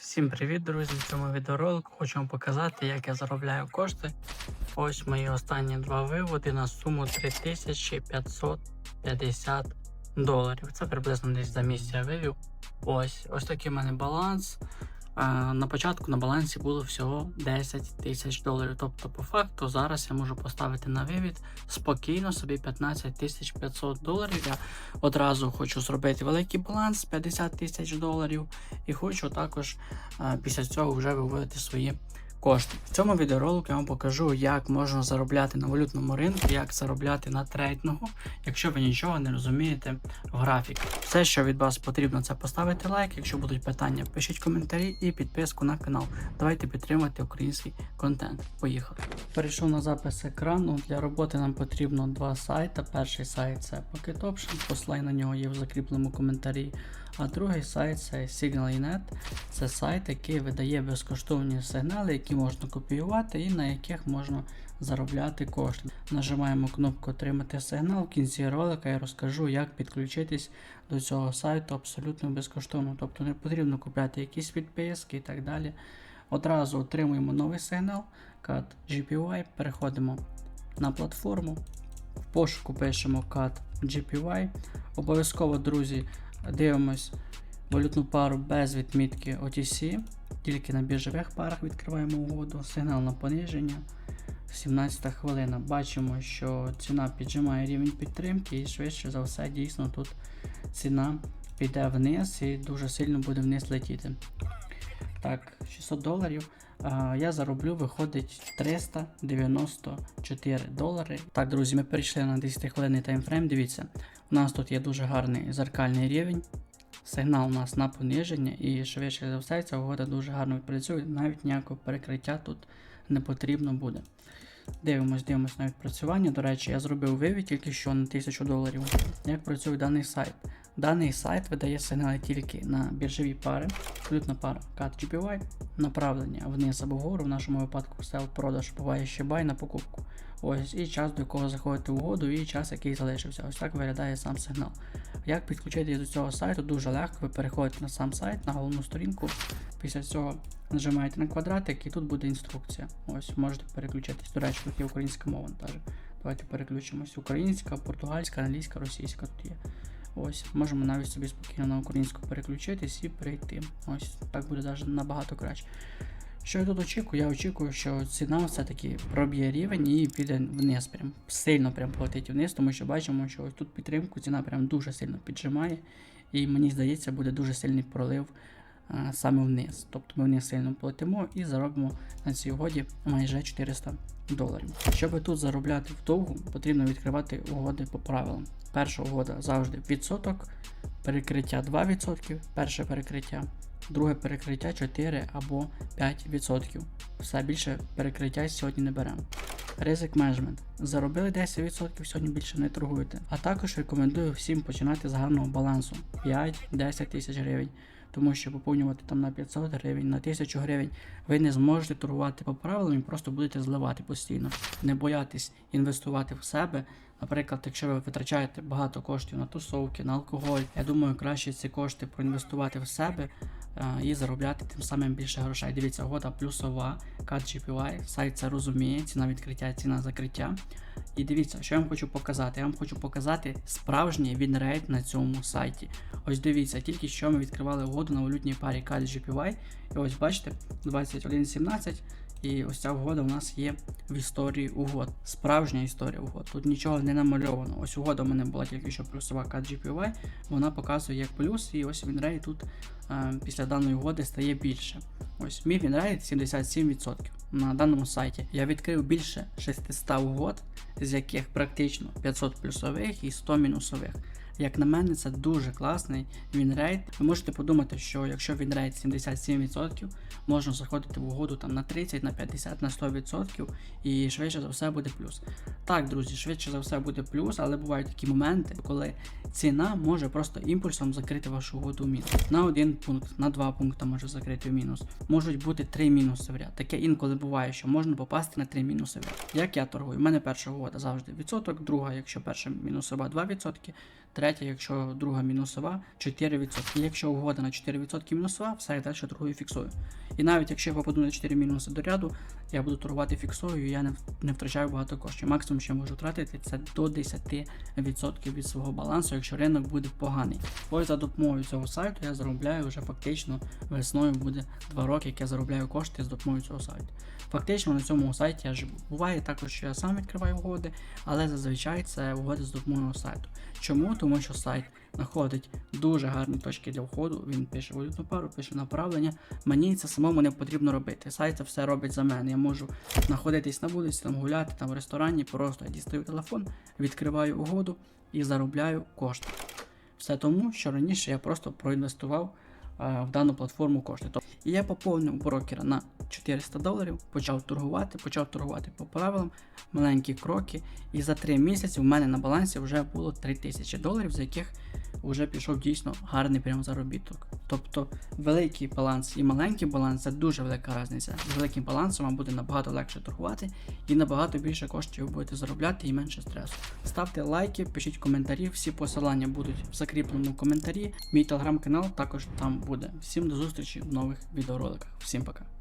Всім привіт, друзі! В цьому відеоролику хочу вам показати, як я заробляю кошти. Ось мої останні два виводи на суму 3550 доларів. Це приблизно десь за місяць я вивів. Ось ось такий в мене баланс. На початку на балансі було всього 10 тисяч доларів. Тобто, по факту, зараз я можу поставити на вивід спокійно собі 15 тисяч 500 доларів. Я одразу хочу зробити великий баланс 50 тисяч доларів. І хочу також після цього вже виводити свої кошти. В цьому відеоролику я вам покажу, як можна заробляти на валютному ринку, як заробляти на трейдингу, якщо ви нічого не розумієте в графіках. Все, що від вас потрібно, це поставити лайк. Якщо будуть питання, пишіть коментарі і підписку на канал. Давайте підтримати український контент. Поїхали. Перейшов на запис екрану. Для роботи нам потрібно два сайти. Перший сайт це Pocket Option, посилання на нього є в закріпленому коментарі. А другий сайт це Signal.net. Це сайт, який видає безкоштовні сигнали, які можна копіювати і на яких можна заробляти кошти. Нажимаємо кнопку Отримати сигнал. В кінці ролика я розкажу, як підключитись до цього сайту абсолютно безкоштовно. Тобто не потрібно купляти якісь підписки і так далі. Одразу отримуємо новий сигнал, CAD GPY, переходимо на платформу. В пошуку пишемо CAD GPY. Обов'язково, друзі, дивимось валютну пару без відмітки OTC. Тільки на біржових парах відкриваємо угоду. Сигнал на пониження. 17 хвилина. Бачимо, що ціна піджимає рівень підтримки, і швидше за все, дійсно тут ціна піде вниз і дуже сильно буде вниз летіти. Так, 600 доларів. А, я зароблю, виходить 394 долари. Так, друзі, ми перейшли на 10 хвилинний таймфрейм. Дивіться, у нас тут є дуже гарний зеркальний рівень. Сигнал у нас на пониження, і швидше за все, ця угода дуже гарно відпрацює, навіть ніякого перекриття тут не потрібно буде. Дивимось, дивимось на відпрацювання. До речі, я зробив вивід тільки що на 1000 доларів. Як працює даний сайт? Даний сайт видає сигнали тільки на біржові пари, абсолютна пара CAD GPY, направлення вниз або вгору, в нашому випадку sell продаж буває ще buy на покупку. Ось і час, до якого заходити угоду, і час, який залишився. Ось так виглядає сам сигнал. Як підключитися до цього сайту, дуже легко. Ви переходите на сам сайт, на головну сторінку. Після цього нажимаєте на квадратик і тут буде інструкція. Ось можете переключитись. До речі, тут є українська мова теж. Давайте переключимось. Українська, португальська, англійська, російська тут є. Ось, можемо навіть собі спокійно на українську переключитись і перейти. Ось так буде навіть набагато краще. Що я тут очікую? Я очікую, що ціна все-таки проб'є рівень і піде вниз, прям сильно прям полетить вниз, тому що бачимо, що ось тут підтримку ціна прям дуже сильно піджимає. І мені здається, буде дуже сильний пролив саме вниз. Тобто ми вниз сильно полетимо і заробимо на цій угоді майже 400 доларів. Щоб тут заробляти вдовгу, потрібно відкривати угоди по правилам. Перша угода завжди відсоток, перекриття 2%, перше перекриття, друге перекриття 4 або 5%. Все більше перекриття сьогодні не беремо. Ризик менеджмент. Заробили 10%, сьогодні більше не торгуєте. А також рекомендую всім починати з гарного балансу 5-10 тисяч гривень. Тому що поповнювати там на 500 гривень, на 1000 гривень ви не зможете торгувати по правилам і просто будете зливати постійно. Не боятись інвестувати в себе. Наприклад, якщо ви витрачаєте багато коштів на тусовки, на алкоголь, я думаю, краще ці кошти проінвестувати в себе і заробляти тим самим більше грошей. Дивіться, угода плюсова, CAD GPY, сайт це розуміє, ціна відкриття, ціна закриття. І дивіться, що я вам хочу показати. Я вам хочу показати справжній вінрейт на цьому сайті. Ось дивіться, тільки що ми відкривали угоду на валютній парі CAD GPY. І ось бачите, 21.17. І ось ця угода у нас є в історії угод. Справжня історія угод. Тут нічого не намальовано. Ось угода у мене була тільки що плюсова CAD GPY, вона показує як плюс, і ось вінрей тут е, після даної угоди стає більше. Ось мій вінрейт 77% на даному сайті. Я відкрив більше 600 угод, з яких практично 500 плюсових і 100 мінусових. Як на мене, це дуже класний вінрейт. Ви можете подумати, що якщо вінрейт 77%, можна заходити в угоду там на 30, на 50, на 100% і швидше за все буде плюс. Так, друзі, швидше за все буде плюс, але бувають такі моменти, коли ціна може просто імпульсом закрити вашу угоду в мінус. На один пункт, на два пункти може закрити в мінус. Можуть бути три мінуси в ряд. Таке інколи буває, що можна попасти на три мінуси в ряд. Як я торгую? У мене перша угода завжди відсоток, друга, якщо перша мінусова 2%, третя, якщо друга мінусова, 4%. І якщо угода на 4% мінусова, все далі торгую фіксую. І навіть якщо я попаду на 4 мінуси до ряду, я буду торгувати фіксою, я не, не втрачаю багато коштів. Максимум, що я можу втратити, це до 10% від свого балансу, якщо ринок буде поганий. Ось за допомогою цього сайту я заробляю вже фактично весною буде 2 роки, як я заробляю кошти з допомогою цього сайту. Фактично на цьому сайті я живу. Буває також, що я сам відкриваю угоди, але зазвичай це угоди з допомогою сайту. Чому? Тому що сайт знаходить дуже гарні точки для входу. Він пише валютну пару, пише направлення. Мені це самому не потрібно робити. Сайт це все робить за мене. Я можу знаходитись на вулиці, там гуляти, там в ресторані, просто я дістаю телефон, відкриваю угоду і заробляю кошти. Все тому, що раніше я просто проінвестував е, в дану платформу кошти. Тобто, я поповнив брокера на 400 доларів, почав торгувати, почав торгувати по правилам, маленькі кроки. І за 3 місяці в мене на балансі вже було 3000 доларів, з яких вже пішов дійсно гарний прям заробіток. Тобто великий баланс і маленький баланс це дуже велика різниця. З великим балансом вам буде набагато легше торгувати і набагато більше коштів ви будете заробляти і менше стресу. Ставте лайки, пишіть коментарі, всі посилання будуть в закріпленому коментарі. Мій телеграм-канал також там буде. Всім до зустрічі в нових відеороликах. Всім пока.